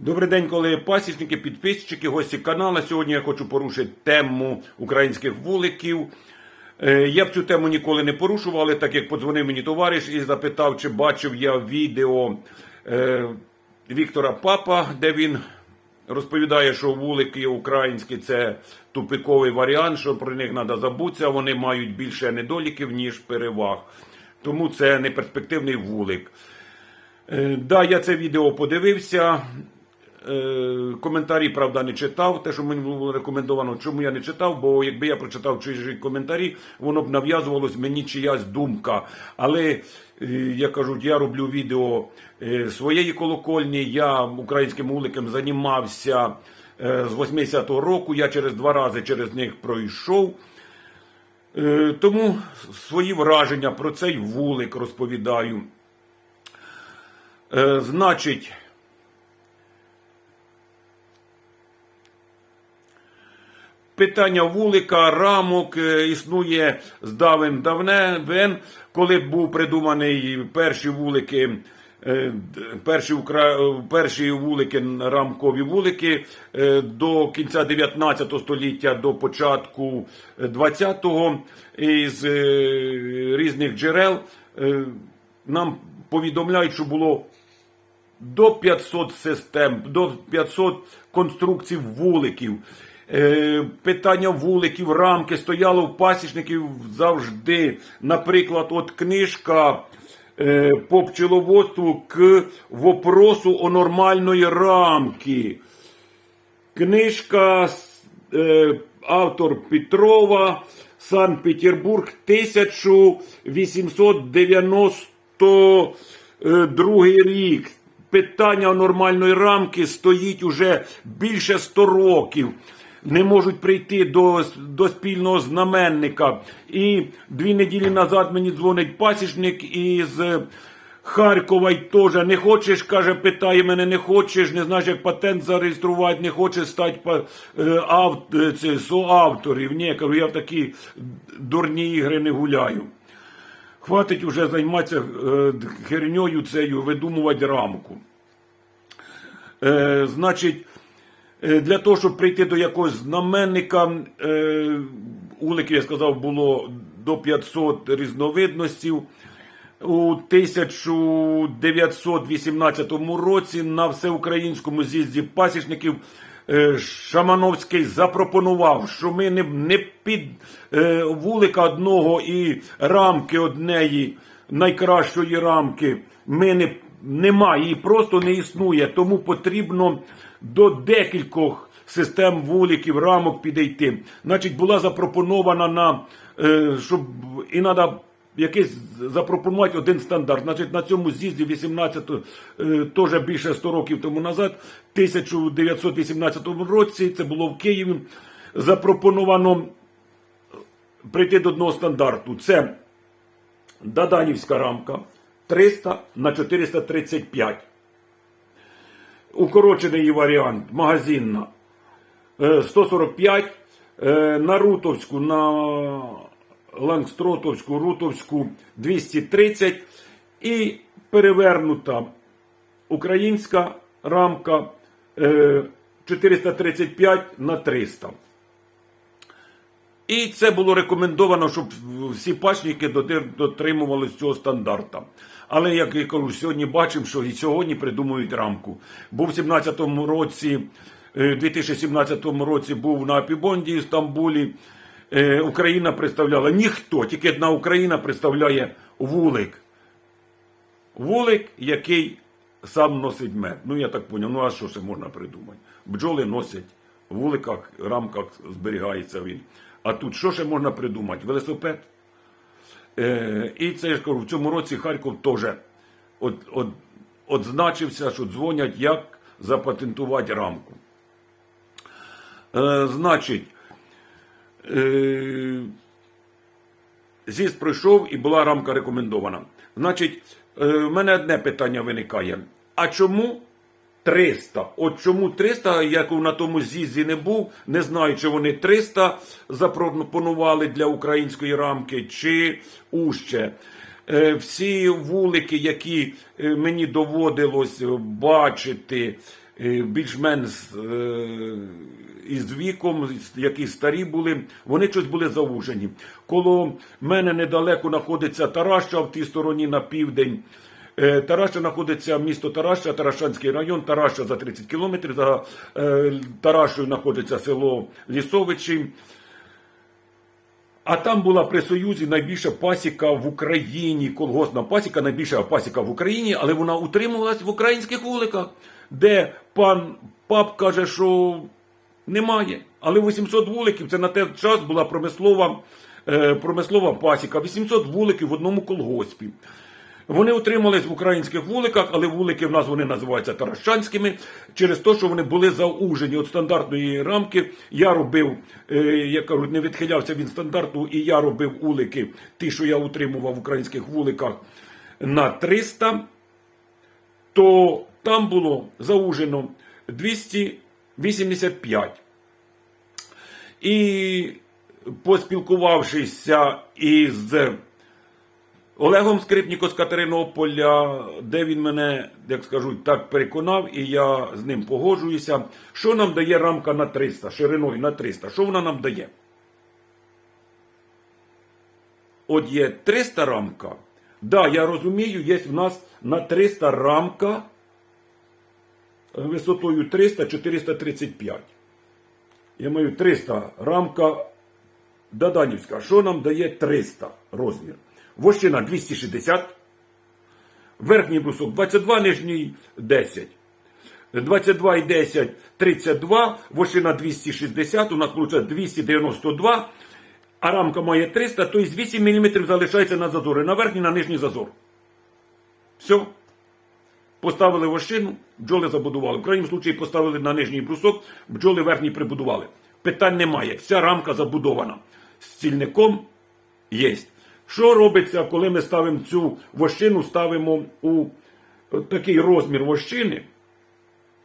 Добрий день, колеги пасічники, підписчики, гості каналу. Сьогодні я хочу порушити тему українських вуликів. Е, Я б цю тему ніколи не порушував, але так як подзвонив мені товариш і запитав, чи бачив я відео е, Віктора Папа, де він розповідає, що вулики українські це тупиковий варіант, що про них треба забутися, вони мають більше недоліків, ніж переваг. Тому це не перспективний вулик. Е, Да, я це відео подивився. Е, Коментарі, правда, не читав. Те, що мені було рекомендовано, чому я не читав, бо якби я прочитав чужі коментарі, воно б нав'язувалось мені чиясь думка. Але е, я кажу, я роблю відео е, своєї колокольні. Я українським вуликом займався е, з 80-го року. Я через два рази через них пройшов. Тому свої враження про цей вулик розповідаю. Значить, питання вулика, рамок е, існує з давен давнен, коли був придуманий перші вулики. е, Перші, укра... е, перші вулики, рамкові вулики до кінця 19 століття, до початку 20-го із різних джерел нам повідомляють, що було до 500 систем, до 500 конструкцій вуликів. Е, питання вуликів, рамки стояло в пасічників завжди. Наприклад, от книжка е, по пчеловодству к вопросу о нормальної рамки. Книжка е, автор Петрова, Санкт-Петербург, 1892 рік. Питання нормальної рамки стоїть уже більше 100 років. Не можуть прийти до, до спільного знаменника. І дві неділі назад мені дзвонить пасічник із Харкова й теж не хочеш, каже, питає мене, не хочеш, не знаєш, як патент зареєструвати, не хочеш стати е, ав, е, це, соавторів. Ні, кажу, я в такі дурні ігри не гуляю. Хватить уже займатися е, херньою цією, видумувати рамку. Е, значить, е, для того, щоб прийти до якогось знаменника, е, уликів, я сказав, було до 500 різновидностей. У 1918 році на всеукраїнському з'їзді пасічників е, Шамановський запропонував, що ми не, не під е, вулика одного і рамки однеї, найкращої рамки, ми не, нема, її просто не існує. Тому потрібно до декількох систем вуликів, рамок підійти. Значить, була запропонована на е, щоб і треба якийсь запропонувати один стандарт. Значить, на цьому з'їзді 18, е, теж більше 100 років тому назад, 1918 році, це було в Києві, запропоновано прийти до одного стандарту. Це Даданівська рамка 300 на 435. Укорочений варіант, магазинна. Е, 145, е, на Рутовську, на Лангстротовську, Рутовську 230 і перевернута українська рамка е, 435 на 300. І це було рекомендовано, щоб всі пачники дотримувалися цього стандарта. Але, як я кажу, сьогодні бачимо, що і сьогодні придумують рамку. Був в 17-му році, е, 2017 році був на Апібонді в Стамбулі. Е, Україна представляла ніхто, тільки одна Україна представляє вулик. Вулик, який сам носить мед. Ну, я так поняв, ну а що ще можна придумати? Бджоли носять, в вуликах, рамках зберігається він. А тут що ще можна придумати? Велосипед. Е, і це я ж кажу, в цьому році Харків теж от, от, отзначився, що дзвонять, як запатентувати рамку. Е, значить, е, з'їзд пройшов і була рамка рекомендована. Значить, е, в мене одне питання виникає. А чому 300? От чому 300, як на тому з'їзді не був, не знаю, чи вони 300 запропонували для української рамки, чи уще. Е, Всі вулики, які е, мені доводилось бачити, е, більш-менш із віком, які старі були, вони щось були заужені. Коло мене недалеко знаходиться Тараща в тій стороні на південь. Е, Тараща знаходиться місто Тараща, Таращанський район, Тараща за 30 кілометрів. За е, Таращою знаходиться село Лісовичі. А там була при Союзі найбільша пасіка в Україні, колгоспна пасіка, найбільша пасіка в Україні, але вона утримувалась в українських вуликах, де пан пап каже, що немає. Але 800 вуликів це на той час була промислова, е, промислова пасіка, 800 вуликів в одному колгоспі. Вони утримались в українських вуликах, але вулики в нас вони називаються таращанськими через те, що вони були заужені від стандартної рамки. Я робив, е, як кажуть, не відхилявся від стандарту, і я робив вулики, ті, що я утримував в українських вуликах на 300, то там було заужено 285. І поспілкувавшися із Олегом Скрипніко з Катеринополя, де він мене, як скажуть, так переконав, і я з ним погоджуюся. Що нам дає рамка на 300, шириною на 300? Що вона нам дає? От є 300 рамка. Да, я розумію, є в нас на 300 рамка висотою 300 435. Я маю 300 рамка Даданівська. Що нам дає 300 розмір? Вощина 260, верхній брусок 22, нижній 10. 22 і 10 32, вощина 260, у нас виходить 292, а рамка має 300, то тобто 8 мм залишається на зазори, на верхній, на нижній зазор. Все. Поставили вощину, бджоли забудували. В крайньому случаї поставили на нижній брусок, бджоли верхній прибудували. Питань немає. Вся рамка забудована. З цільником є. Що робиться, коли ми ставимо цю вощину, ставимо у такий розмір вощини?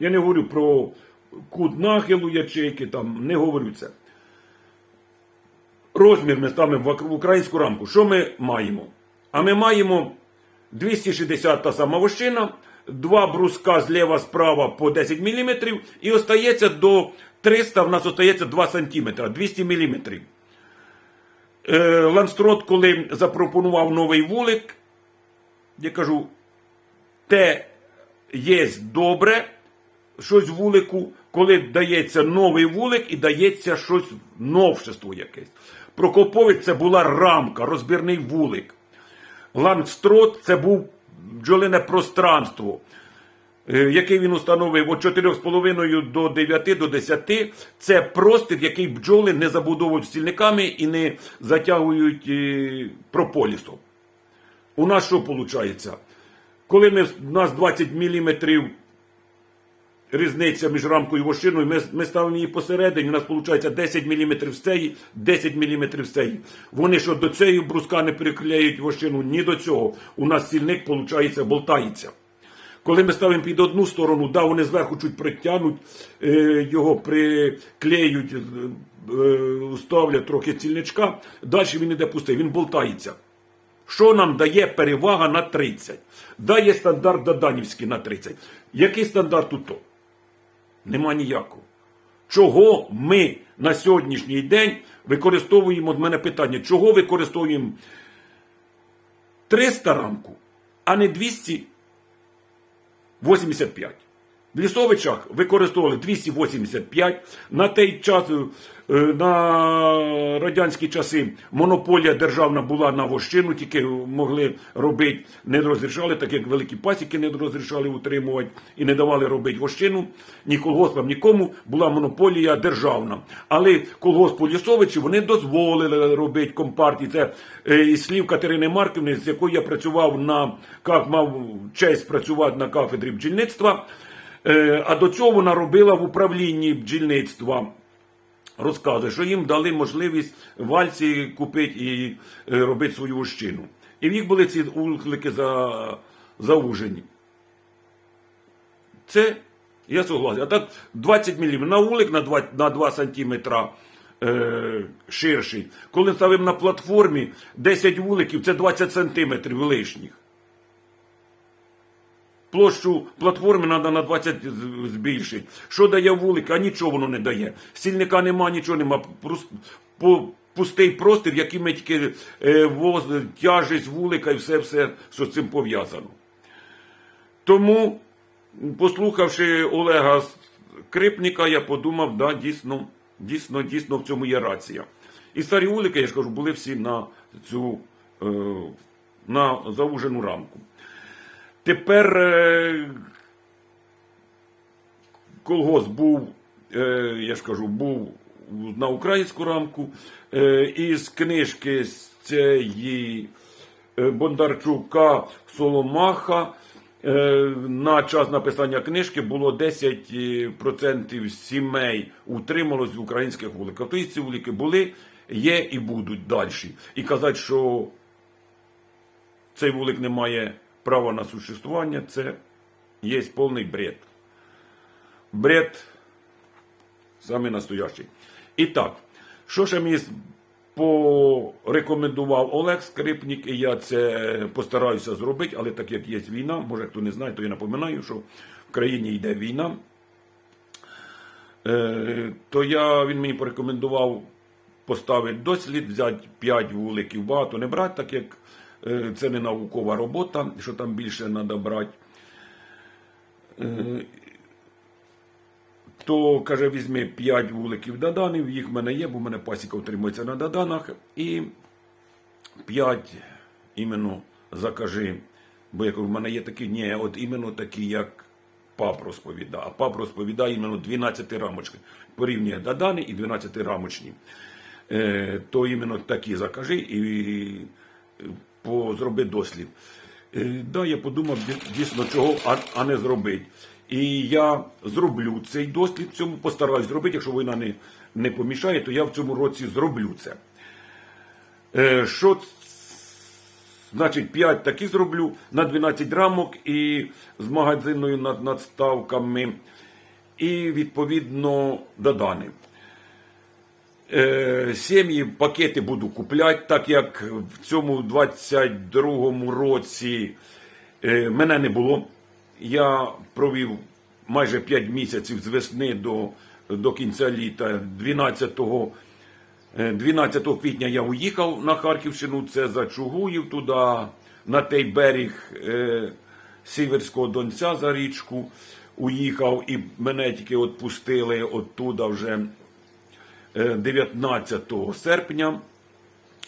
Я не говорю про кут нахилу ячейки, там не говорю це. Розмір ми ставимо в українську рамку. Що ми маємо? А ми маємо 260 та сама вощина, два бруска зліва справа по 10 мм, і остається до 300, в нас остається 2 см, 200 мм. Е, Ланстрот, коли запропонував новий вулик, я кажу, те є добре, щось вулику, коли дається новий вулик і дається щось новшество якесь. Прокоповець це була рамка, розбірний вулик. Лангстрот це був бджолине пространство, який він установив від 4,5 до 9 до 10. Це простір, який бджоли не забудовують стільниками і не затягують е, прополісом. У нас що виходить? Коли ми, у нас 20 мм різниця між рамкою і вощиною, ми, ми ставимо її посередині, у нас виходить 10 мм цієї, 10 мм цієї. Вони що до цієї бруска не приклеюють вощину, ні до цього. У нас стільник, виходить, болтається. Коли ми ставимо під одну сторону, да, вони зверху чуть притягнуть, е, його приклеють, е, е, ставлять трохи цільничка, далі він іде пустий, він болтається. Що нам дає перевага на 30? Дає стандарт Даданівський на 30. Який стандарт тут? то? Нема ніякого. Чого ми на сьогоднішній день використовуємо, от мене питання, чого використовуємо 300 рамку, а не 285? В Лісовичах використовували 285. На той час, е, на радянські часи, монополія державна була на вощину, тільки могли робити, не розрішали, так як великі пасіки не розрішали утримувати і не давали робити вощину. Ні колгоспам, нікому була монополія державна. Але колгоспу Лісовичі вони дозволили робити компартії. Це е, із слів Катерини Марківни, з якою я працював на як мав честь працювати на кафедрі бджільництва. Е, А до цього вона робила в управлінні бджільництва. Розказує, що їм дали можливість вальці купити і е, робити свою вощину. І в їх були ці уклики за, заужені. Це я согласен. А так 20 мм на улик на 2, на 2 см е, ширший. Коли ставимо на платформі 10 вуликів, це 20 см лишніх. Площу платформи треба на 20 збільшити. Що дає вулик? А нічого воно не дає. Стільника нема, нічого нема. Просто пустий простір, який ми тільки е, воз, тяжесть вулика і все, все, що з цим пов'язано. Тому, послухавши Олега Крипніка, я подумав, да, дійсно, дійсно, дійсно в цьому є рація. І старі вулики, я ж кажу, були всі на цю е, на заужену рамку. Тепер е, колгосп був, е, я ж кажу, був на українську рамку. Е, із книжки з цієї Бондарчука Соломаха. На час написання книжки було 10% сімей утрималось в українських вуликах. Тобто ці вулики були, є і будуть далі. І казати, що цей вулик не має права на существування, це є повний бред. Бред самий настоящий. І так, що ще мені порекомендував Олег Скрипник, і я це постараюся зробити, але так як є війна, може хто не знає, то я напоминаю, що в країні йде війна. Е, то я, він мені порекомендував поставити дослід, взяти 5 вуликів, багато не брати, так як це не наукова робота, що там більше треба брати. Е, то каже, візьми 5 вуликів даданів, їх в мене є, бо в мене пасіка утримується на даданах. І 5 іменно закажи. Бо як в мене є такі, ні, от іменно такі, як пап розповідає. А пап розповідає іменно 12 рамочки. Порівнює дадани і 12 рамочні. Е, то іменно такі закажи і е, зроби дослід. Е, да, я подумав дійсно чого, а, а не зробити. І я зроблю цей дослід в цьому, постараюсь зробити. Якщо війна не, не помішає, то я в цьому році зроблю це. Е, що Значить, 5 такі зроблю на 12 рамок і з магазинною над- надставками, і відповідно додани. Е, Сім'ї пакети буду купляти, так як в цьому 22-му році е, мене не було. Я провів майже 5 місяців з весни до, до кінця літа 12 Е, 12 квітня я уїхав на Харківщину, це за Чугуїв туди, на той берег е, Сіверського Донця за річку. Уїхав і мене тільки відпустили оттуда вже е, 19 серпня.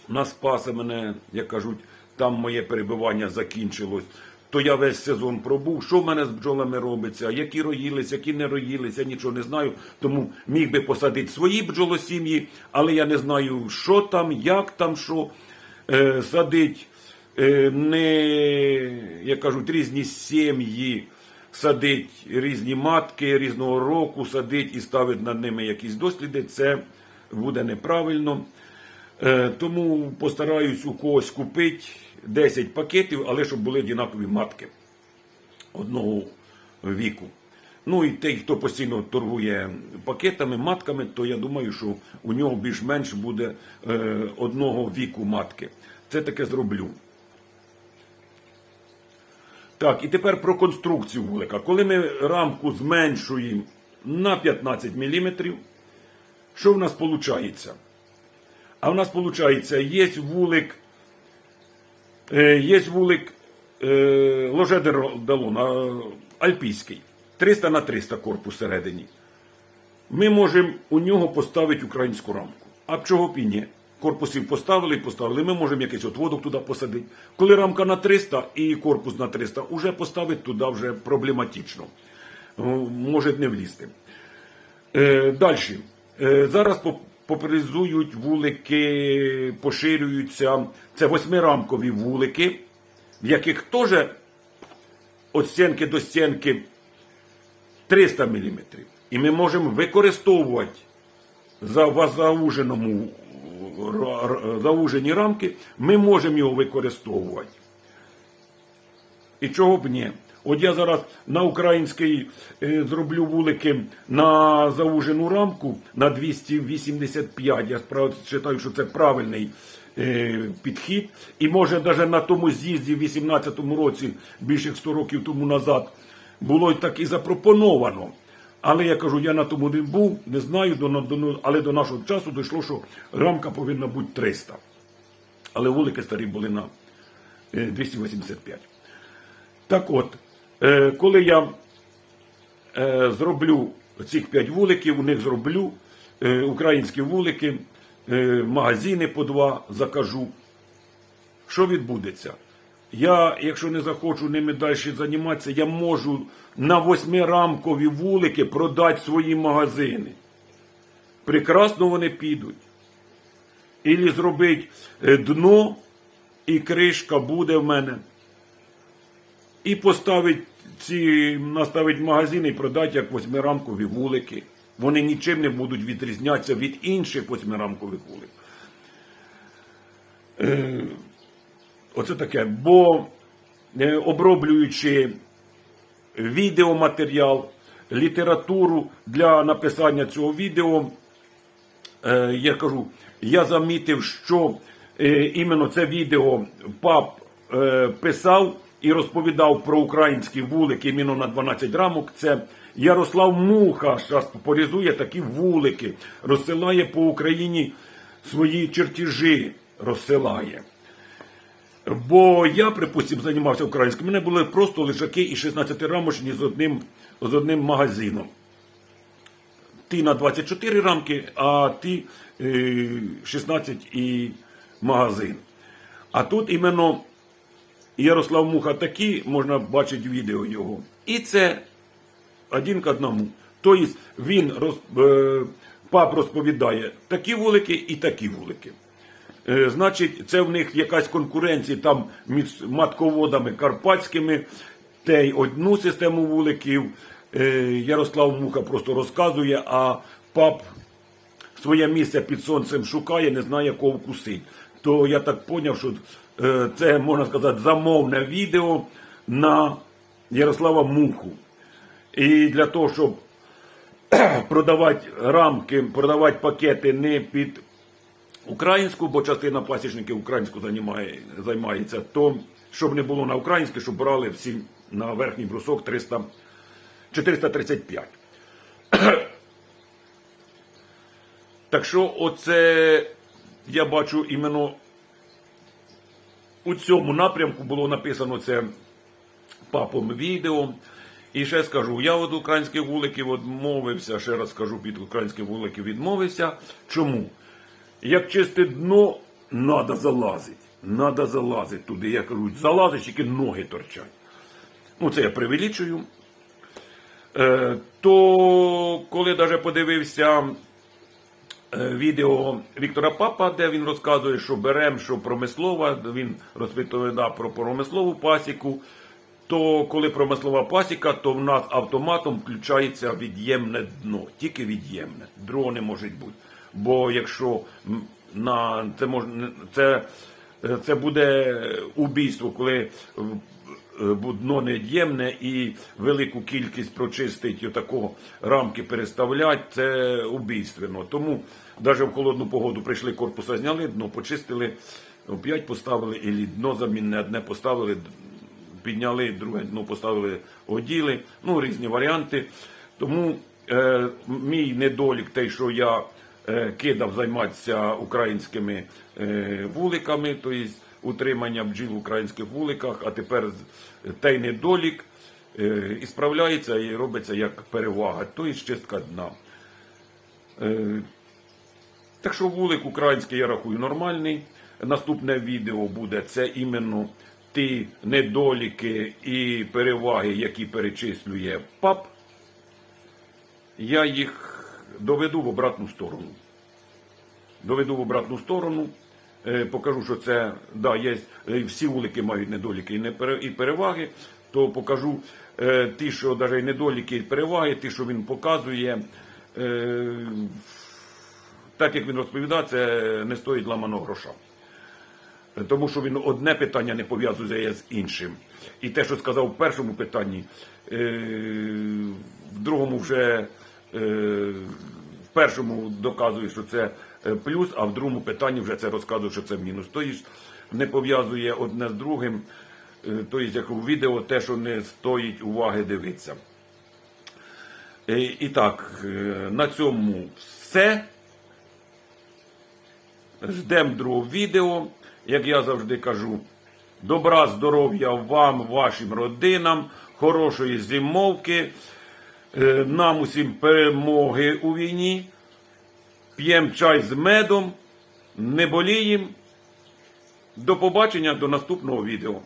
На Спаса мене, як кажуть, там моє перебування закінчилось. То я весь сезон пробув. Що в мене з бджолами робиться, які роїлися, які не роїлися, нічого не знаю. Тому міг би посадити свої бджолосім'ї, але я не знаю, що там, як там, що е, садить е, не, як кажуть, різні сім'ї, садить різні матки різного року, садить і ставить над ними якісь досліди. Це буде неправильно. Е, Тому постараюсь у когось купити 10 пакетів, але щоб були однакові матки одного віку. Ну і той, хто постійно торгує пакетами, матками, то я думаю, що у нього більш-менш буде е, одного віку матки. Це таке зроблю. Так, і тепер про конструкцію вулика. Коли ми рамку зменшуємо на 15 мм, що в нас виходить? А в нас виходить, є вулик, е, є вулик е, ложедеродалон, альпійський, 300 на 300 корпус всередині. Ми можемо у нього поставити українську рамку. А чого б і ні? Корпусів поставили і поставили. Ми можемо якийсь отводок туди посадити. Коли рамка на 300 і корпус на 300, уже поставити туди вже проблематично. Може не влізти. Е, Далі. Е, зараз поп- популяризують вулики, поширюються. Це восьмирамкові вулики, в яких теж від стінки до стінки 300 мм. І ми можемо використовувати за зауженому заужені рамки, ми можемо його використовувати. І чого б ні? От я зараз на український е, зроблю вулики на заужену рамку на 285. Я справді вважаю, що це правильний е, підхід. І може навіть на тому з'їзді в 18-му році, більше як 100 років тому назад, було так і запропоновано. Але я кажу, я на тому не був, не знаю, але до нашого часу дійшло, що рамка повинна бути 300. Але вулики старі були на е, 285. Так от, е, коли я е, зроблю цих 5 вуликів, у них зроблю е, українські вулики, е, магазини по два закажу. Що відбудеться? Я, якщо не захочу ними далі займатися, я можу на восьмирамкові вулики продати свої магазини. Прекрасно вони підуть. Ілі зробить е, дно, і кришка буде в мене. І поставить ці, наставить магазин і продати як восьмирамкові вулики. Вони нічим не будуть відрізнятися від інших восьмирамкових вулик. Е, Оце таке. Бо е, оброблюючи відеоматеріал, літературу для написання цього відео, е, я кажу, я замітив, що е, іменно це відео пап е, писав і розповідав про українські вулики іменно на 12 рамок. Це Ярослав Муха зараз популяризує такі вулики, розсилає по Україні свої чертежі, розсилає. Бо я, припустимо, займався українським. Мене були просто лежаки і 16 рамочні з одним, з одним магазином. Ті на 24 рамки, а е, 16 і магазин. А тут іменно Ярослав Муха такі, можна бачити відео його. І це один к одному. Тобто він роз, е, пап розповідає такі вулики і такі вулики. Е, Значить, це в них якась конкуренція там між матководами карпатськими, те й одну систему вуликів. Е, Ярослав Муха просто розказує, а пап своє місце під сонцем шукає, не знає кого вкусить. То я так зрозумів, що це, можна сказати, замовне відео на Ярослава Муху. І для того, щоб продавати рамки, продавати пакети не під українську, бо частина пасічників українську займає, займається, то щоб не було на українське, щоб брали всі на верхній брусок 300, 435. так що оце я бачу іменно у цьому напрямку було написано це папом відео. І ще скажу, я від українських вуликів відмовився, ще раз скажу, від українських вуликів відмовився. Чому? Як чисте дно, треба залазити. Треба залазити туди. Я кажу, залазиш, тільки ноги торчать. Ну, це я привеличую. Е, то коли навіть подивився відео Віктора Папа, де він розказує, що берем, що промислова, він розповідає про промислову пасіку, то коли промислова пасіка, то в нас автоматом включається від'ємне дно, тільки від'ємне. Другого не може бути. Бо якщо на це можна це, е, це буде убійство, коли е, е, дно невід'ємне і велику кількість прочистить отакого рамки переставлять, це убійственно. Тому навіть в холодну погоду прийшли корпуса, зняли дно, почистили, опять поставили, і дно замінне одне поставили, підняли, друге дно поставили, оділи, ну різні варіанти. Тому е, мій недолік, те, що я е, кидав займатися українськими е, вуликами, тобто утримання бджіл в українських вуликах, а тепер той недолік е, і справляється і робиться як перевага, тобто чистка дна. Е, так що вулик український я рахую нормальний. Наступне відео буде це іменно ті недоліки і переваги, які перечислює ПАП. Я їх доведу в обратну сторону. Доведу в обратну сторону. Е, Покажу, що це да, є, е, всі вулики мають недоліки і, переваги. То покажу е, ті, що навіть недоліки і переваги, ті, що він показує. Так як він розповідає, це не стоїть ламаного гроша. Тому що він одне питання не пов'язує з іншим. І те, що сказав в першому питанні, в другому вже в першому доказує, що це е, плюс, а в другому питанні вже це розказую, що це мінус. Тобто не пов'язує одне з другим, е, тобто як у відео, те, що не стоїть уваги дивитися. Е, І так, на цьому все. Ждемо другого відео. Як я завжди кажу, добра, здоров'я вам, вашим родинам, хорошої зимовки, нам усім перемоги у війні. П'ємо чай з медом, не боліємо. До побачення, до наступного відео.